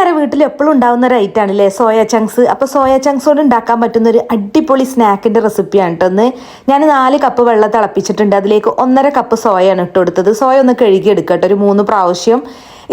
എല്ലാവരുടെ വീട്ടിലും എപ്പോഴും ഉണ്ടാകുന്ന ഒരു ഐറ്റം ആണല്ലേ? സോയ ചങ്ക്സ് അപ്പോൾ സോയ ചങ്ക്സ് കൊണ്ട് ഉണ്ടാക്കാൻ പറ്റുന്ന ഒരു അടിപൊളി സ്നാക്കിന്റെ റെസിപ്പിയാണ് കേട്ടോ ഒന്ന് ഞാൻ നാല് കപ്പ് വെള്ളം തിളപ്പിച്ചിട്ടുണ്ട്. അതിലേക്ക് ഒന്നര കപ്പ് സോയാണ് ഇട്ട് കൊടുത്തത്. സോയ ഒന്ന് കഴുകി എടുക്കട്ടെ ഒരു മൂന്ന് പ്രാവശ്യം.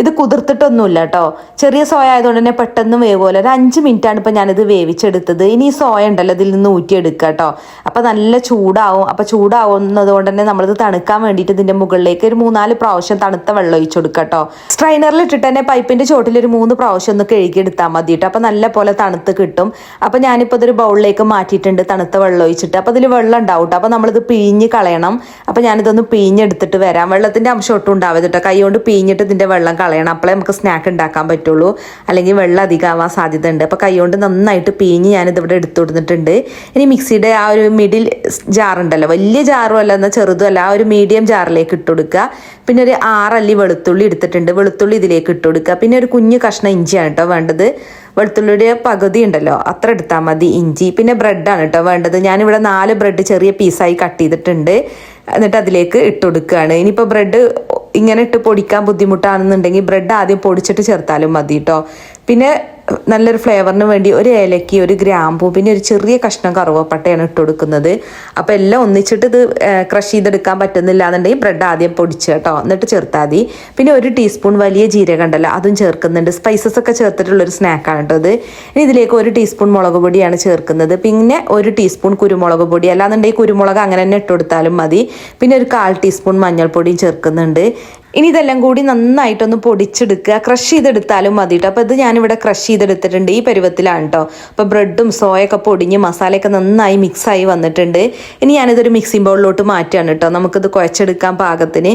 ഇത് കുതിർത്തിട്ടൊന്നുമില്ല കേട്ടോ ചെറിയ സോയ ആയതുകൊണ്ട് തന്നെ പെട്ടെന്ന് വേവുമല്ലോ ഒരു അഞ്ച് മിനിറ്റാണ് ഇപ്പം ഞാനിത് വേവിച്ചെടുത്തത്. ഇനി ഈ സോയ ഉണ്ടല്ലോ ഇതിൽ നിന്ന് ഊറ്റിയെടുക്കുക കേട്ടോ അപ്പം നല്ല ചൂടാവും. അപ്പം ചൂടാവുന്നത് കൊണ്ട് തന്നെ നമ്മളിത് തണുക്കാൻ വേണ്ടിയിട്ട് ഇതിന്റെ മുകളിലേക്ക് ഒരു മൂന്നാൽ പ്രാവശ്യം തണുത്ത വെള്ളം ഒഴിച്ചു കൊടുക്കുക കേട്ടോ സ്ട്രൈനറിൽ ഇട്ടിട്ട് തന്നെ പൈപ്പിന്റെ ചോട്ടിൽ ഒരു മൂന്ന് പ്രാവശ്യം ഒന്ന് കഴുകിയെടുത്താൽ മതി കേട്ടോ അപ്പം നല്ല പോലെ തണുത്ത് കിട്ടും. അപ്പം ഞാനിപ്പോൾ ഇതൊരു ബൗളിലേക്ക് മാറ്റിയിട്ടുണ്ട് തണുത്ത വെള്ളം ഒഴിച്ചിട്ട്. അപ്പോൾ ഇതിൽ വെള്ളം ഉണ്ടാവും കേട്ടോ അപ്പം നമ്മളിത് പിഴിഞ്ഞ് കളയണം. അപ്പം ഞാനിതൊന്ന് പിഴിഞ്ഞെടുത്തിട്ട് വരാം. വെള്ളത്തിന്റെ അംശം ഒട്ടും ഉണ്ടാവരുത് കേട്ടോ കൈ കൊണ്ട് പിഴിഞ്ഞിട്ട് ഇതിന്റെ വെള്ളം കളയണം. അപ്പോഴേ നമുക്ക് സ്നാക്ക് ഉണ്ടാക്കാൻ പറ്റുള്ളൂ. അല്ലെങ്കിൽ വെള്ളം അധികമാവാൻ സാധ്യത ഉണ്ട് അപ്പോൾ കൈകൊണ്ട് നന്നായിട്ട് പീഞ്ഞ് ഞാൻ ഇവിടെ എടുത്തു കൊടുത്തിട്ടുണ്ട് ഇനി മിക്സിയുടെ ആ ഒരു മിഡിൽ ജാറുണ്ടല്ലോ വലിയ ജാറും അല്ല എന്നാൽ ചെറുതും അല്ല. ആ ഒരു മീഡിയം ജാറിലേക്ക് ഇട്ട് കൊടുക്കുക. പിന്നെ ഒരു ആറല്ലി വെളുത്തുള്ളി എടുത്തിട്ടുണ്ട്. വെളുത്തുള്ളി ഇതിലേക്ക് ഇട്ട് കൊടുക്കുക. പിന്നെ ഒരു കുഞ്ഞ് കഷ്ണം ഇഞ്ചിയാണ് കേട്ടോ വേണ്ടത്. വെളുത്തുള്ളിയുടെ പകുതി ഉണ്ടല്ലോ. അത്ര എടുത്താൽ മതി ഇഞ്ചി. പിന്നെ ബ്രെഡാണ് കേട്ടോ വേണ്ടത്. ഞാനിവിടെ നാല് ബ്രെഡ് ചെറിയ പീസായി കട്ട് ചെയ്തിട്ടുണ്ട്. എന്നിട്ട് അതിലേക്ക് ഇട്ട് കൊടുക്കുകയാണ്. ഇനിയിപ്പോൾ ബ്രെഡ് ഇങ്ങനെ ഇട്ട് പൊടിക്കാൻ ബുദ്ധിമുട്ടാണെന്നുണ്ടെങ്കിൽ ബ്രെഡ് ആദ്യം പൊടിച്ചിട്ട് ചേർത്താലും മതി കേട്ടോ പിന്നെ നല്ലൊരു ഫ്ലേവറിന് വേണ്ടി ഒരു ഏലക്കി ഒരു ഗ്രാമ്പൂ പിന്നെ ഒരു ചെറിയ കഷ്ണം കറുവപ്പട്ടയാണ് ഇട്ട് കൊടുക്കുന്നത്. അപ്പോൾ എല്ലാം ഒന്നിച്ചിട്ട് ഇത് ക്രഷ് ചെയ്തെടുക്കാൻ പറ്റുന്നില്ല എന്നുണ്ടെങ്കിൽ ബ്രെഡ് ആദ്യം പൊടിച്ച് കേട്ടോ എന്നിട്ട് ചേർത്താൽ മതി. പിന്നെ ഒരു ടീസ്പൂൺ വലിയ ജീരകം ഉണ്ടല്ലോ അതും ചേർക്കുന്നുണ്ട്. സ്പൈസസ് ഒക്കെ ചേർത്തിട്ടുള്ളൊരു സ്നാക്കാണ് കേട്ടോ ഇത്. ഇനി ഇതിലേക്ക് ഒരു ടീസ്പൂൺ മുളക് പൊടിയാണ് ചേർക്കുന്നത്. പിന്നെ ഒരു ടീസ്പൂൺ കുരുമുളക് പൊടി അല്ലാന്നുണ്ടെങ്കിൽ കുരുമുളക് അങ്ങനെ തന്നെ ഇട്ട് കൊടുത്താലും മതി. പിന്നെ ഒരു കാൽ ടീസ്പൂൺ മഞ്ഞൾപ്പൊടിയും ചേർക്കുന്നുണ്ട്. ഇനി ഇതെല്ലാം കൂടി നന്നായിട്ടൊന്ന് പൊടിച്ചെടുക്കുക ക്രഷ് ചെയ്തെടുത്താലും മതി കേട്ടോ. അപ്പോൾ ഇത് ഞാനിവിടെ ക്രഷ് ചെയ്തെടുത്തിട്ടുണ്ട് ഈ പരുവത്തിലാണ് കേട്ടോ അപ്പോൾ ബ്രെഡും സോയൊക്കെ പൊടിഞ്ഞ് മസാലയൊക്കെ നന്നായി മിക്സായി വന്നിട്ടുണ്ട്. ഇനി ഞാനിതൊരു മിക്സിംഗ് ബൗളിലോട്ട് മാറ്റുകയാണ് കേട്ടോ നമുക്കിത് കുഴച്ചെടുക്കാൻ പാകത്തിന്.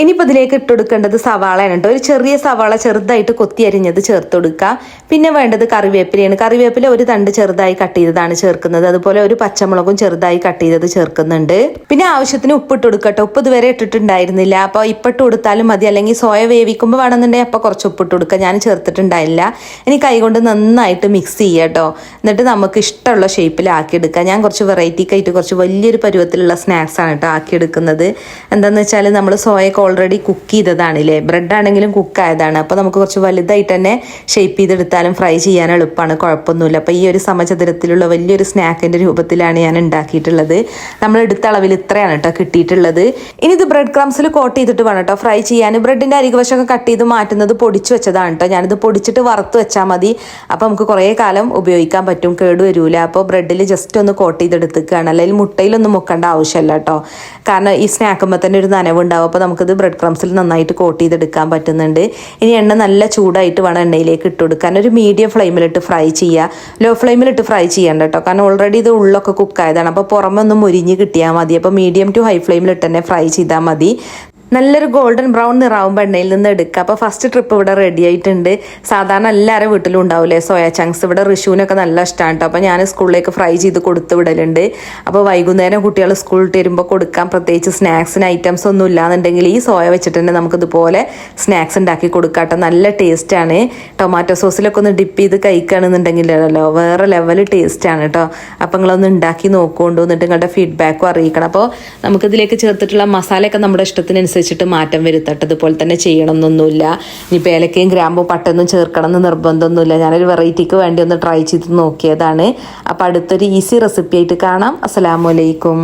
ഇനിയിപ്പോൾ ഇതിലേക്ക് ഇട്ട് കൊടുക്കേണ്ടത് സവാളയാണ് കേട്ടോ. ഒരു ചെറിയ സവാള ചെറുതായിട്ട് കൊത്തി അരിഞ്ഞത് ചേർത്ത് കൊടുക്കുക പിന്നെ വേണ്ടത് കറിവേപ്പിലയാണ്. കറിവേപ്പില ഒരു തണ്ട് ചെറുതായി കട്ട് ചെയ്തതാണ് ചേർക്കുന്നത്. അതുപോലെ ഒരു പച്ചമുളകും ചെറുതായി കട്ട് ചെയ്തത് ചേർക്കുന്നുണ്ട്. പിന്നെ ആവശ്യത്തിന് ഉപ്പ് ഉപ്പിട്ട് കൊടുക്കട്ടെ ഉപ്പ് ഇതുവരെ ഇട്ടിട്ടുണ്ടായിരുന്നില്ല. അപ്പോൾ ഇപ്പിട്ട് കൊടുത്താലും മതി. അല്ലെങ്കിൽ സോയ വേവിക്കുമ്പോൾ വേണമെന്നുണ്ടെങ്കിൽ അപ്പോൾ കുറച്ച് ഉപ്പിട്ട് കൊടുക്കുക. ഞാൻ ചേർത്തിട്ടുണ്ടായില്ല. ഇനി കൈകൊണ്ട് നന്നായിട്ട് മിക്സ് ചെയ്യുക കേട്ടോ. എന്നിട്ട് നമുക്ക് ഇഷ്ടമുള്ള ഷേപ്പിലാക്കി എടുക്കുക ഞാൻ കുറച്ച് വെറൈറ്റിക്കായിട്ട് കുറച്ച് വലിയൊരു പരുവത്തിലുള്ള സ്നാക്സ് ആണ് കേട്ടോ ആക്കിയെടുക്കുന്നത്. എന്താണെന്ന് വെച്ചാൽ നമ്മൾ സോയൊക്കെ ഓൾറെഡി കുക്ക് ചെയ്തതാണ് ഇല്ലേ ബ്രെഡ് ആണെങ്കിലും കുക്ക് ആയതാണ്. അപ്പോൾ നമുക്ക് കുറച്ച് വലുതായിട്ട് തന്നെ ഷേപ്പ് ചെയ്തെടുത്താലും ഫ്രൈ ചെയ്യാൻ എളുപ്പമാണ്. കുഴപ്പമൊന്നുമില്ല. അപ്പോൾ ഈ ഒരു സമചതുരത്തിലുള്ള വലിയൊരു സ്നാക്കിന്റെ രൂപത്തിലാണ് ഞാൻ ഉണ്ടാക്കിയിട്ടുള്ളത്. നമ്മൾ എടുത്ത അളവിൽ ഇത്രയാണ് കേട്ടോ കിട്ടിയിട്ടുള്ളത്. ഇനി ഇത് ബ്രെഡ് ക്രംസിൽ കോട്ട് ചെയ്തിട്ട് വേണം കേട്ടോ ഫ്രൈ ചെയ്യാൻ. ബ്രെഡിന്റെ അരികുവശമൊക്കെ കട്ട് ചെയ്ത് മാറ്റുന്നത് പൊടിച്ചു വെച്ചതാണ് കേട്ടോ ഞാനിത് പൊടിച്ചിട്ട് വറുത്ത് വെച്ചാൽ മതി. അപ്പോൾ നമുക്ക് കുറേ കാലം ഉപയോഗിക്കാൻ പറ്റും. കേട് വരൂല. അപ്പോൾ ബ്രെഡിൽ ജസ്റ്റ് ഒന്ന് കോട്ട് ചെയ്തെടുത്തേക്കാണ്. അല്ലെങ്കിൽ മുട്ടയിലൊന്നും മുക്കേണ്ട ആവശ്യമില്ല കേട്ടോ കാരണം ഈ സ്നാക്കുമ്പോൾ തന്നെ ഒരു നനവുണ്ടാവും. അപ്പോൾ നമുക്കിത് ബ്രെഡ് ക്രംസിൽ നന്നായിട്ട് കോട്ട് ചെയ്തെടുക്കാൻ പറ്റുന്നുണ്ട്. ഇനി എണ്ണ നല്ല ചൂടായിട്ട് വേണം എണ്ണയിലേക്ക് ഇട്ട് കൊടുക്കാൻ. ഒരു മീഡിയം ഫ്ലെയിമിലിട്ട് ഫ്രൈ ചെയ്യുക ലോ ഫ്ലെയിമിലിട്ട് ഫ്രൈ ചെയ്യണ്ട കേട്ടോ കാരണം ഓൾറെഡി ഇത് ഉള്ളൊക്കെ കുക്കായതാണ് അപ്പോൾ പുറമെ ഒന്ന് മുരിഞ്ഞ് കിട്ടിയാൽ മതി. അപ്പോൾ മീഡിയം ടു ഹൈ ഫ്ലെയിമിലിട്ട് തന്നെ ഫ്രൈ ചെയ്താൽ മതി. നല്ലൊരു ഗോൾഡൻ ബ്രൗൺ നിറാവുമ്പോൾ എണ്ണയിൽ നിന്ന് എടുക്കുക. അപ്പോൾ ഫസ്റ്റ് ട്രിപ്പ് ഇവിടെ റെഡി ആയിട്ടുണ്ട്. സാധാരണ എല്ലാവരും വീട്ടിലും ഉണ്ടാവില്ലേ സോയ ചങ്ക്സ് ഇവിടെ ഋഷുവിനൊക്കെ നല്ല ഇഷ്ടമാണ് കേട്ടോ അപ്പോൾ ഞാൻ സ്കൂളിലേക്ക് ഫ്രൈ ചെയ്ത് കൊടുത്ത് വിടലുണ്ട്. അപ്പോൾ വൈകുന്നേരം കുട്ടികൾ സ്കൂളിൽ വരുമ്പോൾ കൊടുക്കാൻ പ്രത്യേകിച്ച് സ്നാക്സിന് ഐറ്റംസ് ഒന്നും ഇല്ലാന്നുണ്ടെങ്കിൽ ഈ സോയ വെച്ചിട്ട് തന്നെ നമുക്കിതുപോലെ സ്നാക്സ് ഉണ്ടാക്കി കൊടുക്കാം കേട്ടോ നല്ല ടേസ്റ്റാണ് ടൊമാറ്റോ സോസിലൊക്കെ ഒന്ന് ഡിപ്പ് ചെയ്ത് കഴിക്കുകയാണെന്നുണ്ടെങ്കിലല്ലോ വേറെ ലെവൽ ടേസ്റ്റാണ് കേട്ടോ അപ്പോൾ നിങ്ങളൊന്ന് ഉണ്ടാക്കി നോക്കുകൊണ്ടു എന്നിട്ട് നിങ്ങളുടെ ഫീഡ്ബാക്കും അറിയിക്കണം. അപ്പോൾ നമുക്കിതിലേക്ക് ചേർത്തിട്ടുള്ള മസാലയൊക്കെ നമ്മുടെ ഇഷ്ടത്തിനനുസരിച്ച് അനുസരിച്ചിട്ട് മാറ്റം വരുത്തട്ടെ. അതുപോലെ തന്നെ ചെയ്യണമെന്നൊന്നുമില്ല. ഇനി ഏലക്കയും ഗ്രാമ്പും പട്ടൊന്നും ചേർക്കണം എന്ന് നിർബന്ധമൊന്നുമില്ല. ഞാനൊരു വെറൈറ്റിക്ക് വേണ്ടി ഒന്ന് ട്രൈ ചെയ്ത് നോക്കിയതാണ്. അപ്പോൾ അടുത്തൊരു ഈസി റെസിപ്പി ആയിട്ട് കാണാം. അസ്സലാമലൈക്കും